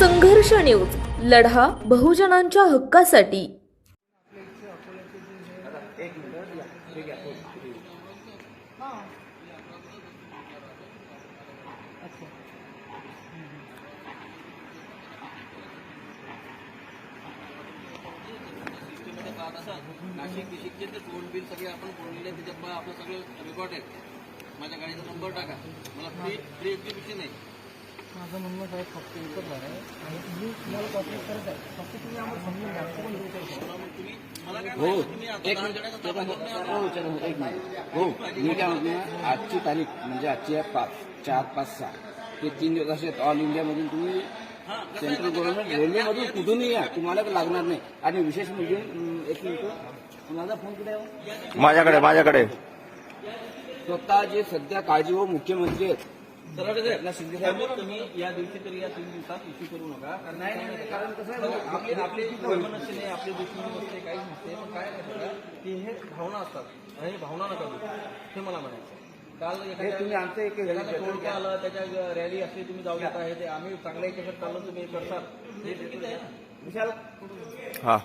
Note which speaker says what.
Speaker 1: संघर्ष न्यूज. लढा बहुजनांच्या हक्कासाठी.
Speaker 2: नाशिक बिशिकचे ते फोन बिल सगळे आपण फोडलेले त्याच्यात आपलं सगळं रेकॉर्ड आहे माझ्या गाडीचा नंबर टाका. मला फ्री फ्री एक्झिबिशन आहे.
Speaker 3: माझं म्हणणं साहेब फक्त एकच आहे आणि मी तुम्हाला कॉपरेट करत आहे फक्त तुम्ही आम्हाला समजून घ्या पण विचार करा.
Speaker 2: तुम्ही मला काय
Speaker 4: हो एक मिनिट. हो एक मिनिट हो मी काय म्हणतो आजची तारीख म्हणजे आजची आहे पाच चार पाच सहा हे तीन दिवस असे आहेत. ऑल इंडियामधून तुम्ही सेंट्रल गव्हर्नमेंट रेल्वेमधून कुठूनही या तुम्हाला लागणार नाही आणि विशेष म्हणजे एक मिनिट माझा फोन कुठे आहे हो?
Speaker 5: माझ्याकडे माझ्याकडे
Speaker 4: स्वतः जे सध्या काळजी हो मुख्यमंत्री आहेत
Speaker 2: या दिवशी तरी या तीन दिवसात इश्यू करू नका. कारण
Speaker 4: नाही नाही नाही, कारण कसं आहे
Speaker 2: आपली
Speaker 4: आपली
Speaker 2: आपली नसते नाही आपली दुश्मनी नसते काहीच नसते. पण काय माहिती का की हे भावना असतात. आणि हे भावना नका हे मला म्हणायचं काल
Speaker 4: हे तुम्ही आमचं एक
Speaker 2: आलं त्याच्या रॅली असली तुम्ही जाऊ देता आहे. ते आम्ही चांगल्या याच्याकडे चाललो तुम्ही हे करतात. हे चुकीचं आहे ना.
Speaker 4: विशाल
Speaker 5: हा.